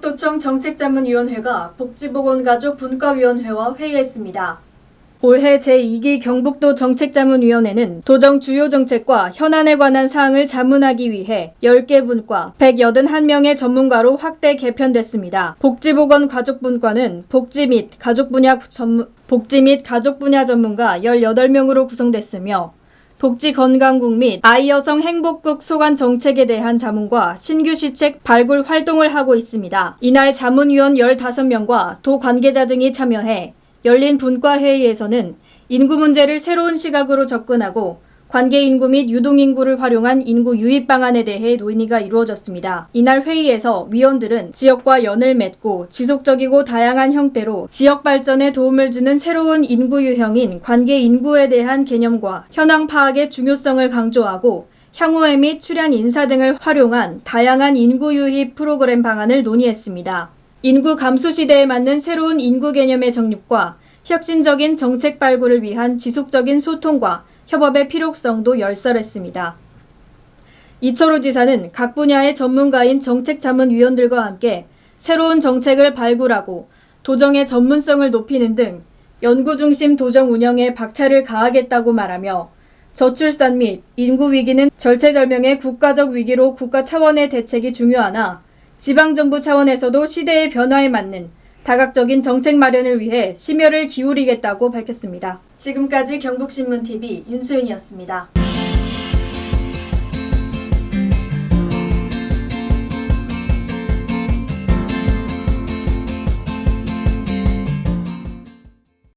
도정정책자문위원회가 복지보건가족 분과위원회와 회의했습니다. 올해 제2기 경북도 정책자문위원회는 도정 주요 정책과 현안에 관한 사항을 자문하기 위해 10개 분과 181명의 전문가로 확대 개편됐습니다. 복지보건 가족분과는 복지 및 가족 분야 전문 복지 및 가족 분야 전문가 18명으로 구성됐으며 복지건강국 및 아이여성 행복국 소관 정책에 대한 자문과 신규 시책 발굴 활동을 하고 있습니다. 이날 자문위원 15명과 도 관계자 등이 참여해 열린 분과회의에서는 인구 문제를 새로운 시각으로 접근하고 관계 인구 및 유동 인구를 활용한 인구 유입 방안에 대해 논의가 이루어졌습니다. 이날 회의에서 위원들은 지역과 연을 맺고 지속적이고 다양한 형태로 지역 발전에 도움을 주는 새로운 인구 유형인 관계 인구에 대한 개념과 현황 파악의 중요성을 강조하고 향후회 및 출향 인사 등을 활용한 다양한 인구 유입 프로그램 방안을 논의했습니다. 인구 감소 시대에 맞는 새로운 인구 개념의 정립과 혁신적인 정책 발굴을 위한 지속적인 소통과 협업의 필요성도 열설했습니다. 이철호 지사는 각 분야의 전문가인 정책자문위원들과 함께 새로운 정책을 발굴하고 도정의 전문성을 높이는 등 연구 중심 도정 운영에 박차를 가하겠다고 말하며 저출산 및 인구 위기는 절체절명의 국가적 위기로 국가 차원의 대책이 중요하나 지방정부 차원에서도 시대의 변화에 맞는 다각적인 정책 마련을 위해 심혈을 기울이겠다고 밝혔습니다. 지금까지 경북신문TV 윤소연이었습니다.